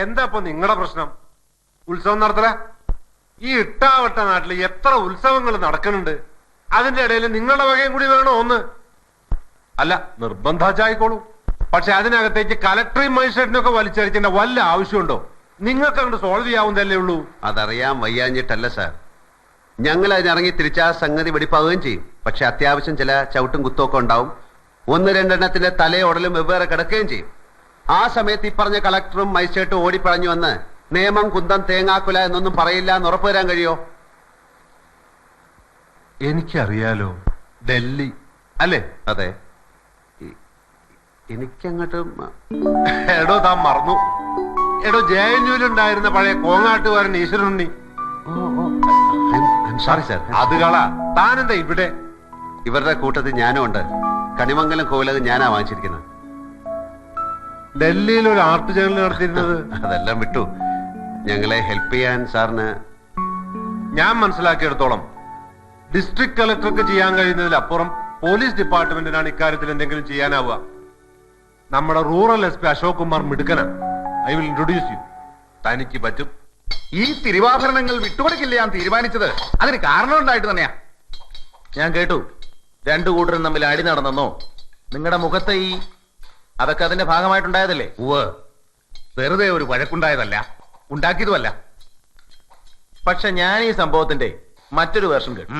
എന്താ ഇപ്പൊ നിങ്ങളുടെ പ്രശ്നം? ഉത്സവം നടത്തല? ഈ ഇട്ടാവട്ട നാട്ടിൽ എത്ര ഉത്സവങ്ങൾ നടക്കുന്നുണ്ട്? അതിന്റെ ഇടയിൽ നിങ്ങളുടെ വകയും കൂടി വേണോ ഒന്ന്? അല്ല നിർബന്ധാച്ചായിക്കോളൂ പക്ഷെ അതിനകത്തേക്ക് കലക്ടറേയും മജിസ്ട്രേറ്റിനൊക്കെ വലിച്ചടിക്കേണ്ട വല്ല ആവശ്യമുണ്ടോ? നിങ്ങൾക്ക് അങ്ങോട്ട് സോൾവ് ചെയ്യാവുന്നതല്ലേ ഉള്ളൂ. അതറിയാൻ വയ്യാഞ്ഞിട്ടല്ല സാർ. ഞങ്ങൾ അതിനിറങ്ങി തിരിച്ചാ സംഗതി വെടിപ്പാവുകയും ചെയ്യും. പക്ഷെ അത്യാവശ്യം ചില ചവിട്ടും കുത്തൊക്കെ ഉണ്ടാവും. ഒന്ന് രണ്ടെണ്ണത്തിന്റെ തലയോടലും വെവ്വേറെ കിടക്കുകയും ചെയ്യും. ആ സമയത്ത് ഈ പറഞ്ഞ കളക്ടറും മജിസ്ട്രേറ്റും ഓടിപ്പഴഞ്ഞു വന്ന് നിയമം കുന്തം തേങ്ങാക്കുല എന്നൊന്നും പറയില്ല എന്ന് ഉറപ്പുവരാൻ കഴിയോ? എനിക്കറിയാലോ. ഡൽഹി. അല്ലേ? അതെ. എനിക്കങ്ങോട്ട് എടോ താൻ മറന്നു. എടോ ജയഞ്ഞൂലുണ്ടായിരുന്ന ഉണ്ടായിരുന്ന പഴയ കോങ്ങാട്ടുകാരൻ ഈശ്വരനുണ്ണി. സോറി സാർ അത് കള. താനെന്താ ഇവിടെ? ഇവരുടെ കൂട്ടത്തിൽ ഞാനും ഉണ്ട് കണിമംഗലം കോവിലത് ഞാനാ വാങ്ങിച്ചിരിക്കുന്നത്. ഡൽഹിയിൽ ഒരു ആർട്ട് ജേണൽ നടത്തിയിരുന്നത്? അതെല്ലാം വിട്ടു. ഞങ്ങളെ ഹെൽപ്പ് ചെയ്യാൻ സാറിന് ഞാൻ മനസ്സിലാക്കിയെടുത്തോളം. ഡിസ്ട്രിക്ട് കളക്ടർക്ക് ചെയ്യാൻ കഴിയുന്നതിലപ്പുറം പോലീസ് ഡിപ്പാർട്ട്മെന്റിനാണ് ഇക്കാര്യത്തിൽ എന്തെങ്കിലും ചെയ്യാനാവുക. നമ്മുടെ rural S P Ashok Kumar മിടുക്കന. I will introduce you തനിക്ക് പറ്റും. ഈ തിരുവാഭരണങ്ങൾ വിട്ടുകൊടുക്കില്ല ഞാൻ തീരുമാനിച്ചത്. അതിന് കാരണം ഉണ്ടായിട്ട് തന്നെയാ. ഞാൻ കേട്ടു. രണ്ടു കൂട്ടരും തമ്മിൽ അടി നടന്നെന്നോ? നിങ്ങളുടെ മുഖത്തെ ഈ അതൊക്കെ അതിന്റെ ഭാഗമായിട്ടുണ്ടായതല്ലേ? ഉവ് വെറുതെ ഒരു വഴക്കുണ്ടായതല്ല ഉണ്ടാക്കിയതുമല്ല. പക്ഷെ ഞാൻ ഈ സംഭവത്തിന്റെ മറ്റൊരു വേർഷൻ കേട്ടു.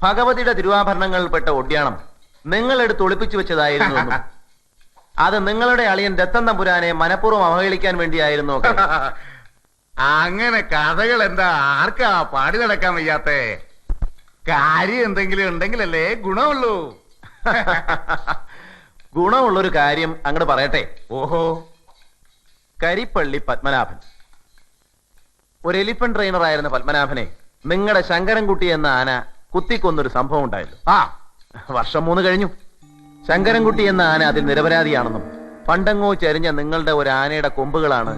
ഭഗവതിയുടെ തിരുവാഭരണങ്ങളിൽപ്പെട്ട ഒഡ്യാണം നിങ്ങൾ എടുത്ത് ഒളിപ്പിച്ചു വെച്ചതായിരുന്നു അത് നിങ്ങളുടെ അളിയൻ ദത്തൻ തമ്പുരാനെ മനഃപൂർവം അവഹേളിക്കാൻ വേണ്ടിയായിരുന്നു അങ്ങനെ കഥകൾ എന്താ? ആർക്കാ പാടി നടക്കാൻ വയ്യാത്ത? കാര്യം എന്തെങ്കിലും ഉണ്ടെങ്കിലല്ലേ ഗുണമുള്ളൂ. ഗുണമുള്ളൊരു കാര്യം അങ്ങോട്ട് പറയട്ടെ. ഓഹോ. കരിപ്പള്ളി പത്മനാഭൻ. ഒരു എലിഫന്റ് ട്രെയിനർ ആയിരുന്ന പത്മനാഭനെ നിങ്ങളുടെ ശങ്കരൻകുട്ടി എന്ന ആന കുത്തിക്കൊന്നൊരു സംഭവം ഉണ്ടായിരുന്നു ആ. വർഷം മൂന്ന് കഴിഞ്ഞു. ശങ്കരൻകുട്ടി എന്ന ആന അതിൽ നിരപരാധിയാണെന്നും പണ്ടങ്ങോ ചരിഞ്ഞ നിങ്ങളുടെ ഒരു ആനയുടെ കൊമ്പുകളാണ്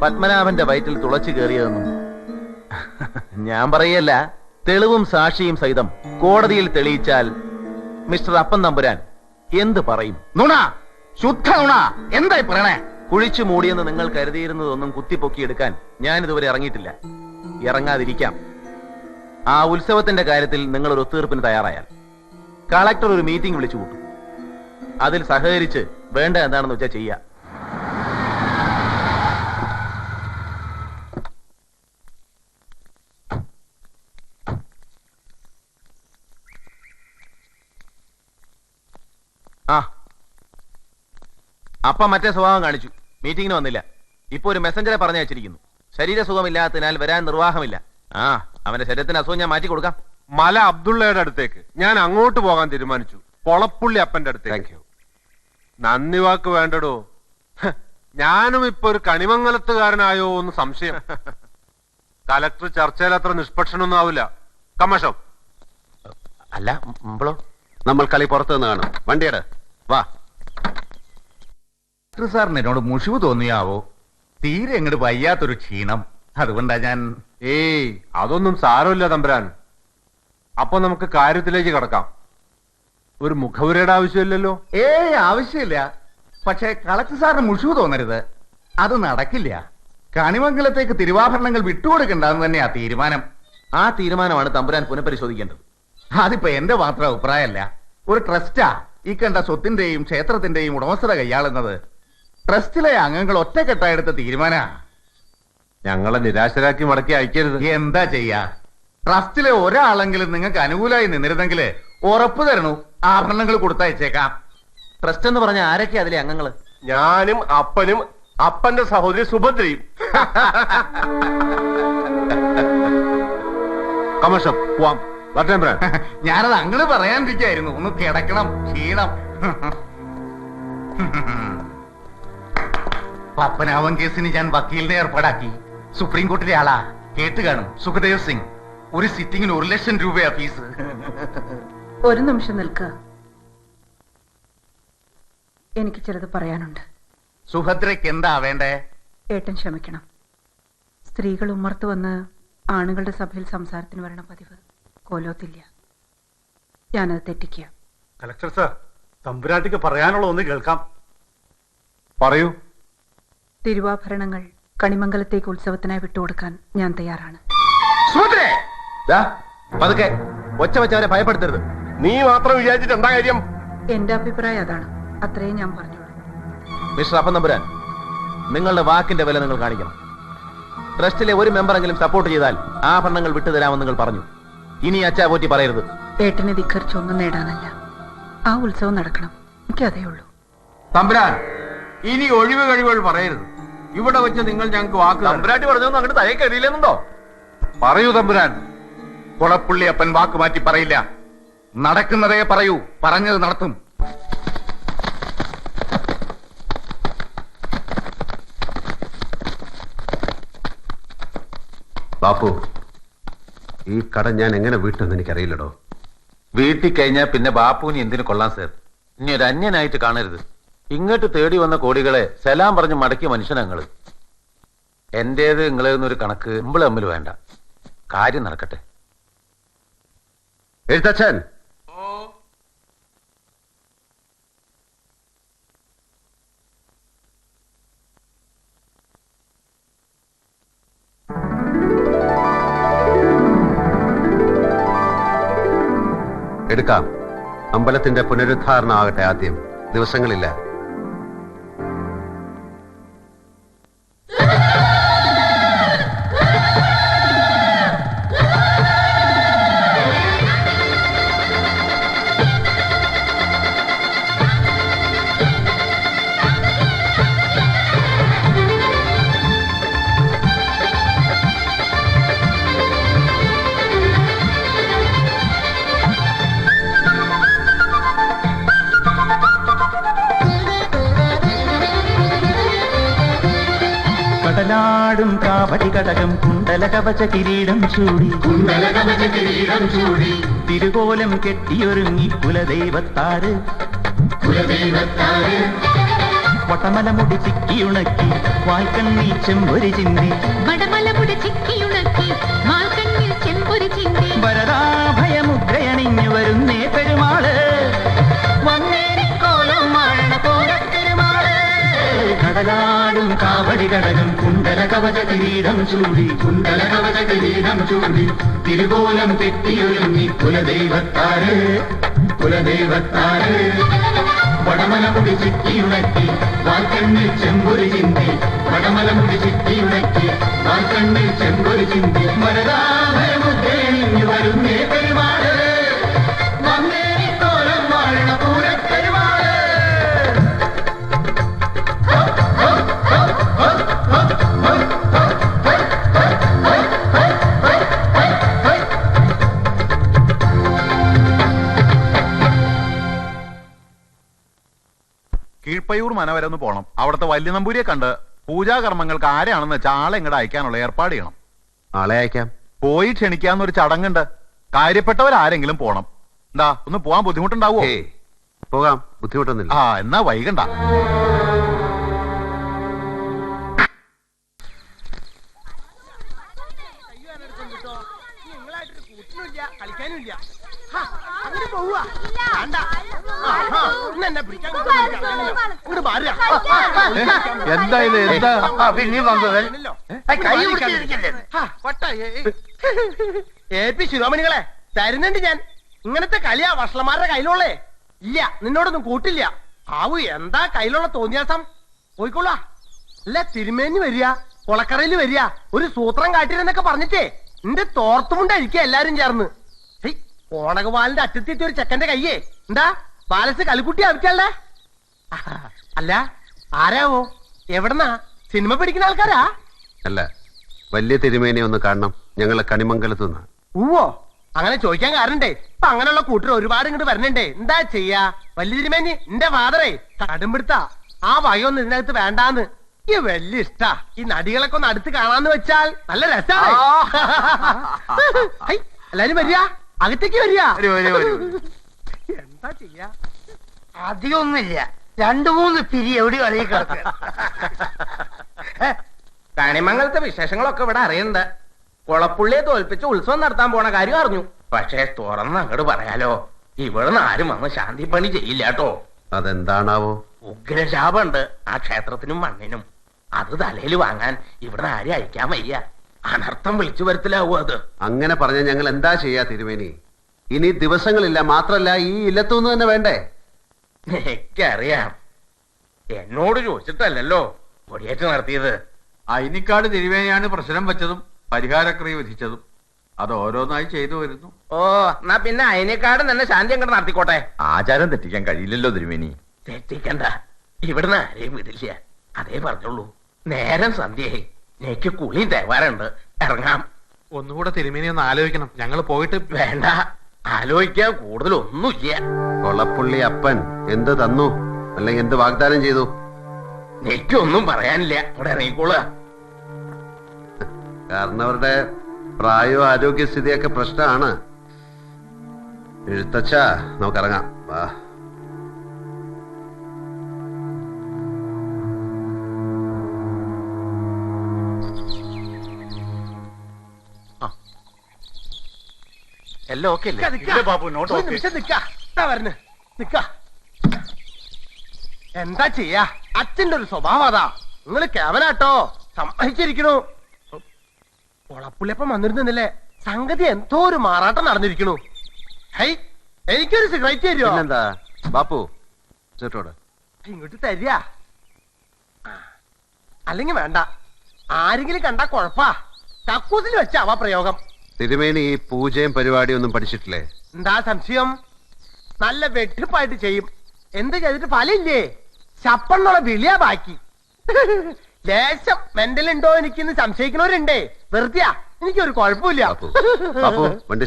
പത്മനാഭന്റെ വയറ്റിൽ തുളച്ചു കയറിയതെന്നും. ഞാൻ പറയല്ല തെളിവും സാക്ഷിയും സഹിതം കോടതിയിൽ തെളിയിച്ചാൽ മിസ്റ്റർ അപ്പൻ തമ്പുരാൻ എന്ത് പറയും? നുണ ശുദ്ധ നുണ. എന്തായി പറയണേ? കുഴിച്ചു മൂടിയെന്ന് നിങ്ങൾ കരുതിയിരുന്നതൊന്നും കുത്തിപ്പൊക്കിയെടുക്കാൻ ഞാൻ ഇതുവരെ ഇറങ്ങിയിട്ടില്ല. ഇറങ്ങാതിരിക്കാം. ആ ഉത്സവത്തിന്റെ കാര്യത്തിൽ നിങ്ങൾ ഒരു ഒത്തുതീർപ്പിന് തയ്യാറായാൽ. കളക്ടർ ഒരു മീറ്റിംഗ് വിളിച്ചു കൂട്ടും. അതിൽ സഹകരിച്ച് വേണ്ട എന്താണെന്ന് വെച്ചാൽ ചെയ്യുക ആ അപ്പ മറ്റേ സ്വഭാവം കാണിച്ചു. മീറ്റിംഗിന് വന്നില്ല. ഇപ്പൊ ഒരു മെസ്സഞ്ചറെ പറഞ്ഞു വെച്ചിരിക്കുന്നു ശരീര സുഖമില്ലാത്തതിനാൽ വരാൻ നിർവാഹമില്ല. ആ അവന്റെ ശരീരത്തിന് അസുഖം ഞാൻ മാറ്റി കൊടുക്കാം. മല അബ്ദുള്ളയുടെ അടുത്തേക്ക്. ഞാൻ അങ്ങോട്ട് പോകാൻ തീരുമാനിച്ചു. പൊളപ്പുള്ളി അപ്പന്റെ അടുത്തേക്ക്. നന്ദി വാക്ക് വേണ്ടടോ. ഞാനും ഇപ്പൊ ഒരു കണിമംഗലത്തുകാരനായോ എന്ന് സംശയം. കലക്ടർ ചർച്ചയിൽ അത്ര നിഷ്പക്ഷനൊന്നും ആവില്ല. കമ്മഷം അല്ല മുമ്പളോ നമ്മൾ കളി പുറത്തു നിന്ന് കാണും. വണ്ടിയുടെ. വാ. ഡോക്ടർ സാറിന് എന്നോട് മുഷിവ് തോന്നിയാവോ? തീരെ അങ്ങോട്ട് വയ്യാത്തൊരു ക്ഷീണം. അതുകൊണ്ടാ ഞാൻ ഏയ് അതൊന്നും സാരമില്ല തമ്പുരാൻ. അപ്പൊ നമുക്ക് കാര്യത്തിലേക്ക് കടക്കാം. ഒരു മുഖവുരയുടെ ആവശ്യമില്ലല്ലോ? ഏയ് ആവശ്യമില്ല. പക്ഷേ കളക്ടർ സാറിന് മുഷിവ് തോന്നരുത്. അത് നടക്കില്ല. കണിമംഗലത്തേക്ക് തിരുവാഭരണങ്ങൾ വിട്ടുകൊടുക്കണ്ടെന്ന് തന്നെയാ തീരുമാനം. ആ തീരുമാനമാണ് തമ്പുരാൻ പുനഃപരിശോധിക്കേണ്ടത്. അതിപ്പോ എന്റെ മാത്രം അഭിപ്രായമല്ല. ഒരു ട്രസ്റ്റാ ഈ കണ്ട സ്വത്തിന്റെയും ക്ഷേത്രത്തിന്റെയും ഉടമസ്ഥത കൈയാളുന്നത്. ട്രസ്റ്റിലെ അംഗങ്ങൾ ഒറ്റക്കെട്ടായെടുത്ത തീരുമാന. ഞങ്ങളെ നിരാശരാക്കി മടക്കി അയക്കരുത്. എന്താ ചെയ്യാ? ട്രസ്റ്റിലെ ഒരാളെങ്കിലും നിങ്ങൾക്ക് അനുകൂലമായി നിന്നിരുന്നെങ്കിൽ ഉറപ്പ് തരണു. ആഭരണങ്ങൾ കൊടുത്തയച്ചേക്കാം. ട്രസ്റ്റ് എന്ന് പറഞ്ഞ ആരൊക്കെ അതിലെ അംഗങ്ങൾ? ഞാനും അപ്പനും അപ്പന്റെ സഹോദരി സുഭദ്രയും. പോവാം. ഞാനത് അങ്ങൾ പറയാനിരിക്കായിരുന്നു. ഒന്ന് കിടക്കണം ക്ഷീണം. പപ്പനാവൻ കേസിന് ഞാൻ വക്കീലിനെ ഏർപ്പാടാക്കി. സുപ്രീം കോർട്ടിലെ ആളാ. കേട്ട് കാണും. സുഖദേവ് സിംഗ് ഒരു സിറ്റിങ്ങിന് ഒരു ലക്ഷം രൂപയാ ഫീസ്. ഒരു നിമിഷം നിൽക്കുക എനിക്ക് ചിലത് പറയാനുണ്ട്. സുഭദ്രയ്ക്ക് എന്താ വേണ്ടേ? ഏട്ടൻ ക്ഷമിക്കണം. സ്ത്രീകൾ ഉമ്മർത്ത് വന്ന് ആണുങ്ങളുടെ സഭയിൽ സംസാരത്തിന് വരണ പതിവ് കോലോത്തില്ല. ഞാനത് തെറ്റിക്കുക കലക്ടർ സാർ തമ്പുരാട്ടിക്ക് പറയാനുള്ള ഒന്ന് കേൾക്കാം. പറയൂ. തിരുവാഭരണങ്ങൾ കണിമംഗലത്തേക്ക് ഉത്സവത്തിനായി വിട്ടുകൊടുക്കാൻ ഞാൻ തയ്യാറാണ്. സുഭദ്രേ! ദാ, പതുക്കെ. ഒച്ച വെച്ചവരെ ഭയപ്പെടുത്തരുത്. നീ മാത്രം വിചാരിച്ചിട്ട് എന്താ കാര്യം? എന്റെ അഭിപ്രായം അതാണ്. അത്രയും ഞാൻ പറഞ്ഞോളൂ. മിസ്റ്റർ അപ്പം നമ്പുരാൻ നിങ്ങളുടെ വാക്കിന്റെ വില നിങ്ങൾ കാണിക്കണം. ട്രസ്റ്റിലെ ഒരു മെമ്പറെങ്കിലും സപ്പോർട്ട് ചെയ്താൽ ആഭരണങ്ങൾ വിട്ടുതരാമെന്ന് നിങ്ങൾ പറഞ്ഞു. ഇനി അച്ചാ പോറ്റി പറയരുത്. ഏട്ടനെ ധിഖരിച്ചൊന്നും നേടാനല്ല. ആ ഉത്സവം നടക്കണം. എനിക്കതേ ഉള്ളൂ. തമ്പുരാൻ ഇനി ഒഴിവ് കഴിവുകൾ പറയരുത്. ഇവിടെ വെച്ച് നിങ്ങൾ ഞങ്ങൾക്ക് വാക്ക് തമ്പുരാട്ടി പറഞ്ഞു അങ്ങോട്ട് തലേ കഴിയില്ലെന്നുണ്ടോ പറയൂ തമ്പുരാൻ. കുളപ്പുള്ളി അപ്പൻ വാക്ക് മാറ്റി പറയില്ല. നടക്കുന്നതേ പറയൂ. പറഞ്ഞത് നടത്തും. ബാപ്പു ഈ കട ഞാൻ എങ്ങനെ വീട്ടെന്ന് എനിക്കറിയില്ലടോ. വീട്ടിൽ കഴിഞ്ഞാൽ പിന്നെ ബാപ്പുവിന് എന്തിനു കൊള്ളാം സർ? ഇനി ഒരു അന്യനായിട്ട് കാണരുത്. ഇങ്ങോട്ട് തേടി വന്ന കോടികളെ സലാം പറഞ്ഞ് മടക്കിയ മനുഷ്യനങ്ങൾ എന്റേത് നിങ്ങളേന്നൊരു കണക്ക് നമ്മൾ തമ്മിൽ വേണ്ട. കാര്യം നടക്കട്ടെ. എഴുത്തച്ഛൻ. എടുക്കാം. അമ്പലത്തിന്റെ പുനരുദ്ധാരണം ആകട്ടെ ആദ്യം. ദിവസങ്ങളില്ല. Ah! കടകം കുണ്ടല കവച കിരീടം ചൂടി. തിരുകോലം കെട്ടിയൊരുങ്ങി കുലദൈവത്താറ് വട്ടമല മുടി ചിക്കിയുണക്കി വാൽക്കണ്ണി ചെമ്പൊരി ചിന്തി. വടമലമുടി ചിക്കിയുണക്കി വാൽക്കണ്ണി ചെമ്പൊരു ചിന്തി. വരദാഭയമുദ്രയണിഞ്ഞു കടലാടും കാവടി കടകം കുണ്ടല കവച കിരീടം ചൂടി കുണ്ടല കവച കിരീടം ചൂടി തിരുകോലം കെട്ടിയൊരുങ്ങി കുലദൈവത്താറ് കുലദൈവത്താറ് വടമലമുടി ചിക്കിയുണക്കി വാൽക്കണ്ണിൽ ചെമ്പൊരു ചിന്തി വടമലമുടി ചിക്കിയുണക്കി വാൽക്കണ്ണിൽ ചെമ്പൊരു ചിന്തി വരദാഭയമുദ്രയണിഞ്ഞു മന വരെ ഒന്ന് പോണം. അവിടുത്തെ വലിയ നമ്പൂരിയെ കണ്ട് പൂജാകർമ്മങ്ങൾക്ക് ആരെയാണെന്ന് വെച്ചാൽ ആളെ ഇങ്ങോട്ട് അയക്കാനുള്ള ഏർപ്പാട് ചെയ്യണം. ആളെ അയക്കാം. പോയി ക്ഷണിക്കാന്നൊരു ചടങ്ങുണ്ട്. കാര്യപ്പെട്ടവരാരെങ്കിലും പോണം. എന്താ ഒന്ന് പോവാൻ ബുദ്ധിമുട്ടുണ്ടാവോ? പോകാം. ബുദ്ധിമുട്ടൊന്നുമില്ല. ആ എന്നാ വൈകണ്ട. എന്താ എന്താ പി ശിരോമണികളെ തരുന്നുണ്ട് ഞാൻ ഇങ്ങനത്തെ കളിയാ വഷളന്മാരുടെ കയ്യിലുള്ളേ ഇല്ല നിന്നോടൊന്നും കൂട്ടില്ല ആവു എന്താ കയ്യിലുള്ള തോന്നിയാസം പോയിക്കൊള്ളാ അല്ല തിരുമേനി വരിക കൊളക്കറയിൽ വരിക ഒരു സൂത്രം കാട്ടിരുന്നൊക്കെ പറഞ്ഞിട്ടേ നിന്റെ തോർത്തുമുണ്ടായിരിക്കും എല്ലാരും ചേർന്ന് ഓണകവാലിന്റെ അറ്റത്തെത്തി ഒരു ചെക്കന്റെ കയ്യേ എന്താ ബാലസ് കളിക്കുട്ടി ആവശ്യല്ലേ അല്ല ആരാവോ? എവിടെന്നാ? സിനിമ പിടിക്കുന്ന ആൾക്കാരാ? അല്ല വലിയ തിരുമേനെ ഒന്ന് കാണണം. ഞങ്ങളെ കണിമംഗലത്ത് നിന്ന് ഊവോ? അങ്ങനെ ചോദിക്കാൻ കാരണണ്ടേ. ഇപ്പൊ അങ്ങനെയുള്ള കൂട്ടർ ഒരുപാട് ഇങ്ങോട്ട് വരണണ്ടേ. എന്താ ചെയ്യാ? വലിയ തിരുമേനി എന്റെ ഫാദറേ കടുംപിടുത്ത. ആ വയൊന്നും ഇതിനകത്ത് വേണ്ടാന്ന്. ഈ വലിയ ഇഷ്ടാ. ഈ നടികളൊക്കെ ഒന്ന് അടുത്ത് കാണാന്ന് വെച്ചാൽ നല്ല രസാണ്. എല്ലാരും വരിക. അകത്തേക്ക് വരിക. എന്താ ചെയ്യാ? അധികമൊന്നുമില്ല. രണ്ടു മൂന്ന് പിരി എവിടെ കളി കണിമംഗലത്തെ വിശേഷങ്ങളൊക്കെ ഇവിടെ അറിയണ്ട. കുളപ്പുള്ളിയെ തോൽപ്പിച്ച് ഉത്സവം നടത്താൻ പോണ കാര്യം അറിഞ്ഞു. പക്ഷേ തുറന്ന് അങ്ങോട്ട് പറയാലോ ഇവിടുന്ന് ആരും വന്ന് ശാന്തി പണി ചെയ്യില്ല കേട്ടോ. അതെന്താണാവോ? ഉഗ്രശാപുണ്ട് ആ ക്ഷേത്രത്തിനും മണ്ണിനും. അത് തലയിൽ വാങ്ങാൻ ഇവിടെ ആരും അയക്കാൻ വയ്യ. അനർത്ഥം വിളിച്ചു വരുത്തിലാവൂ അത്. അങ്ങനെ പറഞ്ഞ ഞങ്ങൾ എന്താ ചെയ്യാ തിരുമേനി? ഇനി ദിവസങ്ങളില്ല മാത്രല്ല ഈ ഇല്ലത്തുനിന്ന് തന്നെ വേണ്ടേ? എനിക്കറിയാം. എന്നോട് ചോദിച്ചിട്ടല്ലല്ലോ കൊടിയേറ്റ് നടത്തിയത്. അയിനിക്കാട് തിരുവേനയാണ് പ്രശ്നം വെച്ചതും പരിഹാരക്രിയ വിധിച്ചതും. അത് ഓരോന്നായി ചെയ്തു വരുന്നു. ഓ എന്നാ പിന്നെ അയിനേക്കാട് തന്നെ ശാന്തി അങ്ങോട്ട് നടത്തിക്കോട്ടെ? ആചാരം തെറ്റിക്കാൻ കഴിയില്ലല്ലോ തിരുമേനി. തെറ്റിക്കണ്ട. ഇവിടുന്ന് ആരെയും വിടില്ല. അതേ പറഞ്ഞോളൂ നേരം സന്ധ്യയായി. എനിക്ക് കുളിയും തേവാറുണ്ട് ഇറങ്ങാം. ഒന്നുകൂടെ തിരുമേനി ഒന്ന് ആലോചിക്കണം. ഞങ്ങൾ പോയിട്ട് വേണ്ട. ആലോചിക്കാൻ കൂടുതൽ ഒന്നുമില്ല കൊളപ്പുള്ളി അപ്പൻ എന്ത് തന്നു? അല്ലെങ്കിൽ എന്ത് വാഗ്ദാനം ചെയ്തു? എനിക്കൊന്നും പറയാനില്ല. ഇവിടെ ഇറങ്ങിക്കോളുക. കാരണവരുടെ പ്രായവും ആരോഗ്യസ്ഥിതിയൊക്കെ പ്രശ്നമാണ്. എഴുത്തച്ഛ നമുക്കിറങ്ങാം. എല്ലാം ഓക്കെ നിക്ക, നിക്ക. ഒരു നിമിഷം നിക്ക. ദാ വരണ. നിക്കാ. എന്താ ചെയ്യാ? അച്ഛന്റെ ഒരു സ്വഭാവം അതാ. നിങ്ങൾ കേവലാട്ടോ. സമ്മതിച്ചിരിക്കണു. പൊളപ്പുള്ളിയപ്പം വന്നിരുന്നില്ലേ? സംഗതി എന്തോ ഒരു മാറാട്ടം നടന്നിരിക്കണു. ഹൈ എനിക്കൊരു സിഗരറ്റ് തരുമോ എന്താ ബാപ്പു ചേട്ടോട് ഇങ്ങോട്ട് തരിക. അല്ലെങ്കിൽ വേണ്ട. ആരെങ്കിലും കണ്ടാ കൊഴപ്പാ. കക്കൂസിൽ വെച്ചാവാ പ്രയോഗം. തിരുമേനി ഈ പൂജയും പരിപാടിയും ഒന്നും പഠിച്ചിട്ടില്ലേ? എന്താ സംശയം? നല്ല വെട്ടിപ്പായിട്ട് ചെയ്യും. എന്ത് ചെയ്തിട്ട് ഫലമില്ലേ ചപ്പെന്നുള്ള വിളിയാ ബാക്കി. ലേശം മെന്റലുണ്ടോ എനിക്കിന്ന് സംശയിക്കണവരുണ്ടേ വെറുതെയാ. എനിക്കൊരു കുഴപ്പമില്ല. വണ്ടി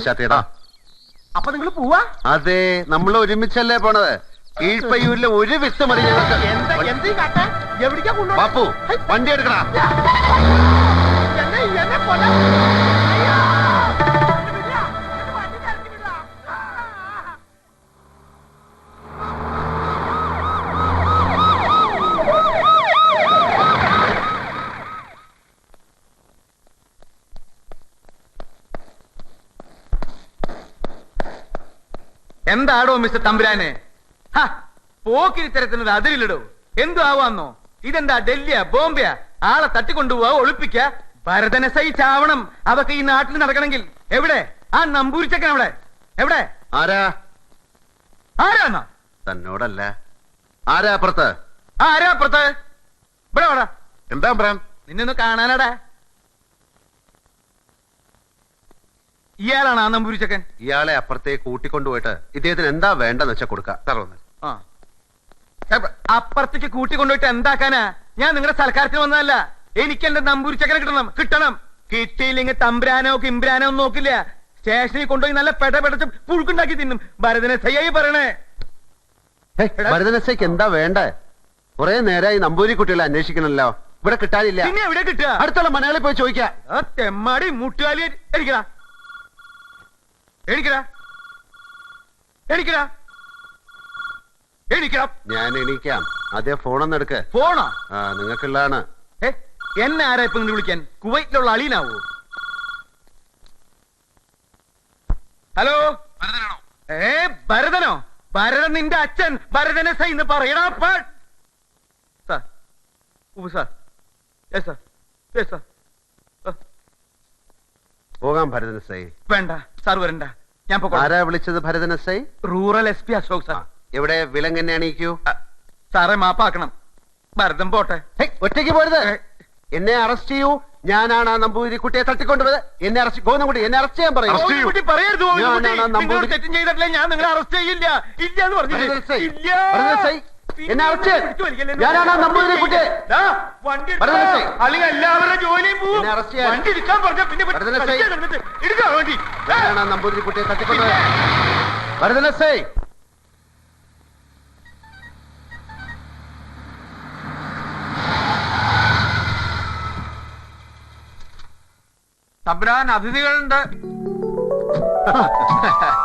അപ്പൊ നിങ്ങൾ പോവാ? അതെ നമ്മൾ ഒരുമിച്ചല്ലേ പോണത്. കീഴ്പയ്യൂരിലെ ഒരു വിത്ത് മതി ഞങ്ങൾക്ക്. എന്താ എന്ത് കാട്ടാ? എവിടേക്കാ കൊണ്ടു വണ്ടി എടുക്കടാ. എന്താടോ മിസ്റ്റർ തമ്പുരാനെ? പോക്കിരി തരത്തിനൊരു അതിരിലിടോ എന്തു ആവാന്നോ? ഇതെന്താ ഡൽഹിയാ ബോംബെയാ? ആളെ തട്ടിക്കൊണ്ടുപോവാ ഒളിപ്പിക്ക? ഭരതനെ സഹിച്ചാവണം അതൊക്കെ ഈ നാട്ടിൽ നടക്കണമെങ്കിൽ. എവിടെ? ആ നമ്പൂരിച്ചക്കൻ അവിടെ. എവിടെ? ആരാ? ആരാന്നാ? തന്നോടല്ല. ആരാ അപ്പുറത്ത്? ആരാ അപ്പുറത്ത്? ഇവിടെ വാടാ. എന്താ നിന്നൊന്ന് കാണാനാടാ. ഇയാളാണ് ആ നമ്പൂരിച്ചക്കൻ ഇയാളെ അപ്പുറത്തേക്ക് കൂട്ടിക്കൊണ്ടുപോയിട്ട് ഇദ്ദേഹത്തിന് എന്താ വേണ്ടെന്ന് വെച്ചാൽ കൊടുക്ക. തറവന്ന് ആ. അപ്പുറത്തേക്ക് കൂട്ടിക്കൊണ്ടുപോയിട്ട് എന്താക്കാനാ? ഞാൻ നിങ്ങളുടെ സൽക്കാരത്തിന് വന്നതല്ല. എനിക്ക് എന്റെ നമ്പൂരിച്ചക്കനെ കിട്ടണം. കിട്ടണം. കിട്ടിയില്ലെങ്കിൽ തമ്പ്രാനോ കിമ്പ്രാനോ ഒന്നും നോക്കില്ല. സ്റ്റേഷനിൽ കൊണ്ടുപോയി നല്ല പെട പെടച്ച് പുഴുക്കുണ്ടാക്കി തിന്നും. ഭരതനെ സയ്യായി പറയണേ. ഭരതനസയ്ക്ക് എന്താ വേണ്ടേ? കുറെ നേരമായി നമ്പൂരി കുട്ടികളെ അന്വേഷിക്കണല്ലോ. ഇവിടെ കിട്ടാനില്ല. പിന്നെ എവിടെ കിട്ടുക? അടുത്തുള്ള മലയാളി പോയി ചോദിക്കാം. തെമ്മാടി മുട്ടുകാലി ഞാൻ എണീക്കാം. അതെ ഫോണൊന്ന് എടുക്ക. ഫോണോ? ആ നിങ്ങൾക്കുള്ളതാണ്. ഏ എന്നെ ആരാ ഇപ്പൊ നിങ്ങൾ വിളിക്കാൻ? കുവൈറ്റിലുള്ള അളീനാവോ? ഹലോ? ഏ ഭരതനോ? ഭരതൻ നിന്റെ അച്ഛൻ. ഭരതനെ സൈന്ന് പറയണ sir sir yes sir yes sir പോകാം ഭരതനസൈ വേണ്ട സാർ വരണ്ട. ഞാൻ. ആരാ വിളിച്ചത് ഭരതനസൈ rural S P Ashok sir. എവിടെ വിലങ്ങനെ അണീക്കൂ സാറെ മാപ്പാക്കണം. ഭരതം പോട്ടെ. ഒറ്റയ്ക്ക് പോരുത്. എന്നെ അറസ്റ്റ് ചെയ്യൂ. ഞാനാണ് ആ നമ്പൂതിരി കുട്ടിയെ തട്ടിക്കൊണ്ടുപോയത് എന്നെ അറസ്റ്റ് ഗോവിന്ദൻകുട്ടി എന്നെ അറസ്റ്റ് ചെയ്യാൻ പറയും. കുട്ടി പറയരുത് ഞാൻ നിങ്ങളെ അറസ്റ്റ് ചെയ്യില്ല. ഇല്ല എന്ന് പറഞ്ഞു എന്നെ അറസ്റ്റ്? ഞാനാണ് നമ്പൂതിരി കുട്ടിയെ. വണ്ടി. അല്ലെങ്കിൽ എല്ലാവരുടെ ജോലിയും പോവും. വണ്ടി എടുക്കാൻ പറഞ്ഞ പിന്നെ എടുക്കാം വണ്ടി ഞാനാണ് ആ നമ്പൂതിരി കുട്ടിയെ തട്ടിക്കൊണ്ടുപോയത് ഭരതനസൈ തമ്പുരാൻ അതിഥികളുണ്ട്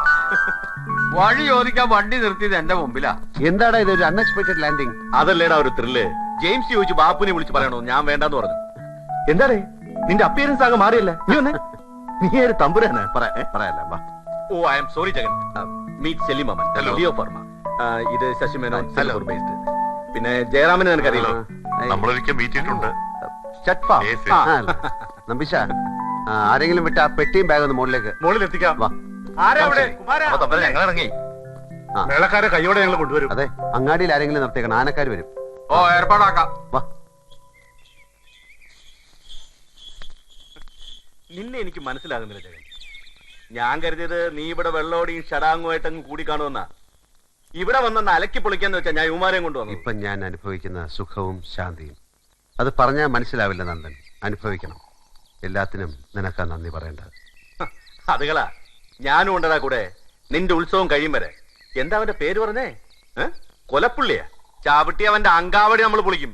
വഴി ചോദിക്കാൻ വണ്ടി നിർത്തിയത് എന്റെ മുമ്പിലാ. എന്താടാ ഇത് ഒരു അൺഎക്സ്പെക്ടഡ് ലാൻഡിങ് അതല്ലേടാ ഒരു ത്രില്ല് ജെയിംസ് ചോദിച്ചു ബാപ്പുനെ വിളിച്ച് പറയണോ? ഞാൻ വേണ്ടെന്ന് പറഞ്ഞു. എന്താടേ? നിന്റെ അപ്പിയറൻസ് ആകെ മാറിയല്ലേ? നീ ഒന്ന് നീ ഒരു തമ്പുരാന്. പറയാല്ല വാ. ഓ I am sorry Jagan. Meet Selim Aman. Leo Pharma ആ, ഇത് ശശി മേനോൻ. സിംഗപ്പൂർ ബേസ്ഡ് പിന്നെ ജയറാമിനെ നിനക്കറിയില്ലേ? നമ്മളൊരിക്കൽ മീറ്റ് ചെയ്തിട്ടുണ്ട്. ഷട്ട് ഫാ yes. ആ, അല്ല. നമ്പിശ ആരെങ്കിലും വിട്ട് ആ പെട്ടിയും ബാഗ് ഒന്ന് മുകളിലേക്ക്. മുകളിൽ എത്തിക്കാം വാ. ഞങ്ങൾ ഇറങ്ങി. മേളക്കാരെ കൈയോടെ ഞങ്ങൾ കൊണ്ടുവരും. അതെ അങ്ങാടിയിൽ ആരെങ്കിലും നിർത്തിയേക്കണം. ആനക്കാർ വരും. ഓ ഏർപ്പാടാക്കാം. വാ. നിന്നെ എനിക്ക് മനസ്സിലാകുന്നില്ല ജഗൻ. ഞാൻ കരുതിയത് നീ ഇവിടെ വെള്ളോടിയും ഷടാങ്ങുമായിട്ട് അങ്ങ് കൂടി കാണുമെന്നാ ഇവിടെ വന്ന അലക്കി പൊളിക്കാന്ന് വെച്ചാ ഞാൻ യുമാരെയും കൊണ്ടുവന്നു ഇപ്പൊ ഞാൻ അനുഭവിക്കുന്ന സുഖവും ശാന്തിയും. അത് പറഞ്ഞാൽ മനസ്സിലാവില്ല നന്ദൻ. അനുഭവിക്കണം. എല്ലാത്തിനും നിനക്കാ നന്ദി പറയേണ്ടത്. അതുകളാ. ഞാനും ഉണ്ടടാ കൂടെ. നിന്റെ ഉത്സവം കഴിയും വരെ. എന്താ അവന്റെ പേര് പറഞ്ഞേ? കൊലപ്പുള്ളിയാ? ചാവട്ടി അവന്റെ അങ്കാവടി നമ്മൾ പൊളിക്കും.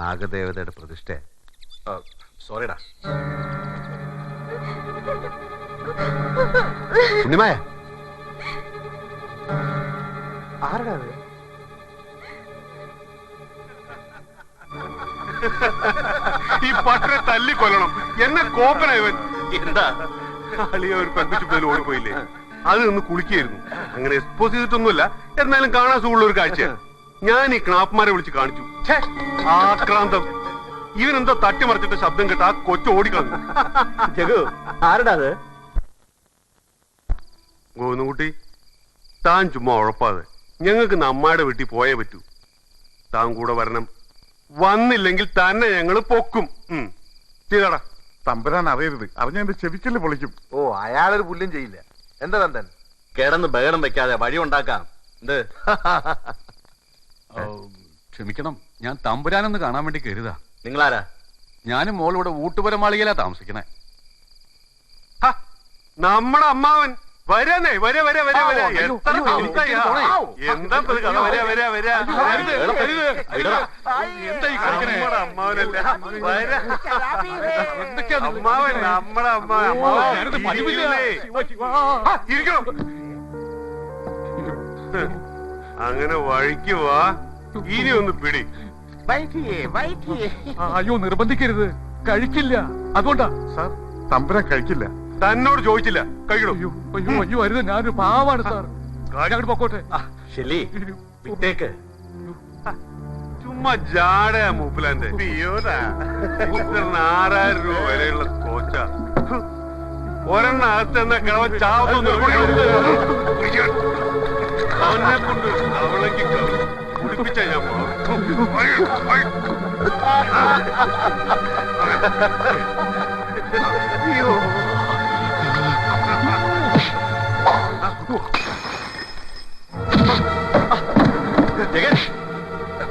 നാഗദേവതയുടെ പ്രതിഷ്ഠ. സോറിടാ. ഉണ്ണിമായ. ആരടാ അത് ഈ പട്ടരെ തല്ലിക്കൊല്ലണം. എന്നെ കോപ്പന ഇവൻ. എന്താ? അളിയ ഒരു പെൺകുച്ചു പോലും ഓടിപ്പോയില്ലേ അത് നിന്ന് കുളിക്കായിരുന്നു. അങ്ങനെ എക്സ്പോസ് ചെയ്തിട്ടൊന്നുമില്ല എന്നാലും കാണാൻ സുഖമുള്ള ഒരു കാഴ്ച. ഞാൻ ഈ ക്ലാപ്പ്മാരെ വിളിച്ച് കാണിച്ചു. ആക്രാന്തം. ഇവൻ എന്തോ തട്ടിമറിച്ചിട്ട് ശബ്ദം കേട്ട് ആ കൊച്ചു ഓടിക്കളഞ്ഞു ജഗു ആരടാ അത്? ഗോവിന്ദൻകുട്ടി താൻ ചുമ്മാ ഉഴപ്പാതെ. ഞങ്ങൾക്ക് നമ്മുടെ വീട്ടിൽ പോയേ പറ്റൂ. താൻ കൂടെ വരണം. വന്നില്ലെങ്കിൽ തന്നെ ഞങ്ങൾ പൊക്കും. ഉം. തമ്പുരാൻ അറിയരുത്. അറിഞ്ഞ എന്റെ ചെവിക്കൽ പൊളിക്കും. ഓ അയാളൊരു പുല്ലും ചെയ്യില്ല. എന്താ തന്തൻ? കിടന്ന് ബഹളം വെക്കാതെ വഴി ഉണ്ടാക്കാം. എന്ത്? ക്ഷമിക്കണം. ഞാൻ തമ്പുരാനൊന്ന് കാണാൻ വേണ്ടി കരുതാ. നിങ്ങളാരാ? ഞാനും മോളിവിടെ ഊട്ടുപുരമാളികയിലാ താമസിക്കണേ. നമ്മടെ അമ്മാവൻ. വരാനേ വരാ വരാ വരാ വരാ എത്ര ദിവസമായാ? എന്താ കഥ? വരാ വരെ വരെ. എന്താ ഈ? നമ്മടെ അമ്മാവനല്ല വരെ. അമ്മാവൻ നമ്മടെ അമ്മ. ആ, ഇരിക്കണം അങ്ങനെ വഴിക്ക് വാ ഇനി ഒന്ന് പിടി അയ്യോ നിർബന്ധിക്കരുത് കഴിക്കില്ല അതുകൊണ്ടാ സാർ തമ്പുരാൻ കഴിക്കില്ല തന്നോട് ചോദിച്ചില്ല. കഴിക്കണോ അയ്യോ അയ്യോ അയ്യോ അരുത്. ഞാനൊരു പാവാണ് സാർ. അങ്ങോട്ട് പൊക്കോട്ടെ. ശരി വിട്ടേക്ക്. ചുമ്മാ ജാടയാ മൂപ്പിലാന്റെ ആറായിരം രൂപ വിലയുള്ള കോച്ച. ഒരെണ്ണം അകത്ത് എന്ന ചാവുന്നു. അവനെ കൊണ്ട് അവളേക്ക് കുടിപ്പിച്ച ഞാൻ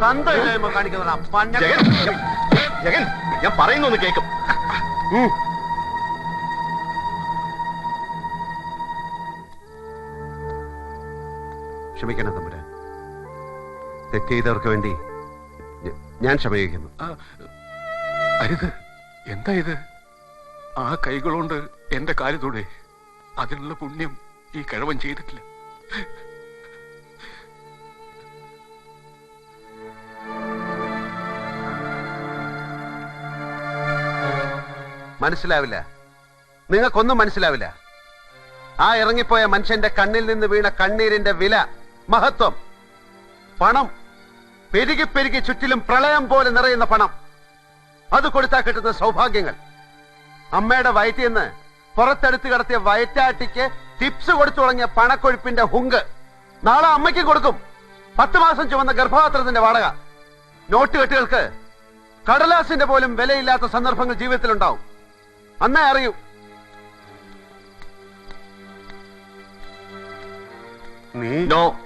തന്തയില്ലായ്മ കാണിക്കുന്നതാ പഞ്ഞ ജഗൻ ജഗൻ ഞാൻ പറയുന്നൊന്ന് കേക്കും ക്ഷമിക്കണം തമ്പുരാൻ തെറ്റ് ചെയ്തവർക്ക് വേണ്ടി ഞാൻ ക്ഷമിക്കുന്നു ആ, അരുത് എന്താ ഇത് ആ കൈകളുകൊണ്ട് എന്റെ കാൽ തൊടേ അതിനുള്ള പുണ്യം ഈ കഴവൻ ചെയ്തിട്ടില്ല. മനസ്സിലാവില്ല. നിങ്ങൾക്കൊന്നും മനസ്സിലാവില്ല. ആ ഇറങ്ങിപ്പോയ മനുഷ്യന്റെ കണ്ണിൽ നിന്ന് വീണ കണ്ണീരിന്റെ വില മഹത്വം പണം പെരുകി പെരുകി ചുറ്റിലും പ്രളയം പോലെ നിറയുന്ന പണം. അത് കൊടുത്താൽ കിട്ടുന്ന സൗഭാഗ്യങ്ങൾ. അമ്മയുടെ വയറ്റിൽ നിന്ന് പുറത്തെടുത്ത് കിടത്തിയ വയറ്റാട്ടിക്ക് ടിപ്സ് കൊടുത്തു തുടങ്ങിയ പണക്കൊഴുപ്പിന്റെ ഹുങ്ക്. നാളെ അമ്മയ്ക്ക് കൊടുക്കും. പത്ത് മാസം ചുമന്ന ഗർഭപാത്രത്തിന്റെ വാടക. നോട്ട് കെട്ടുകൾക്ക് കടലാസിന്റെ പോലും വിലയില്ലാത്ത സന്ദർഭങ്ങൾ ജീവിതത്തിൽ ഉണ്ടാവും അന്നേ അറിയൂ. നീ നോ.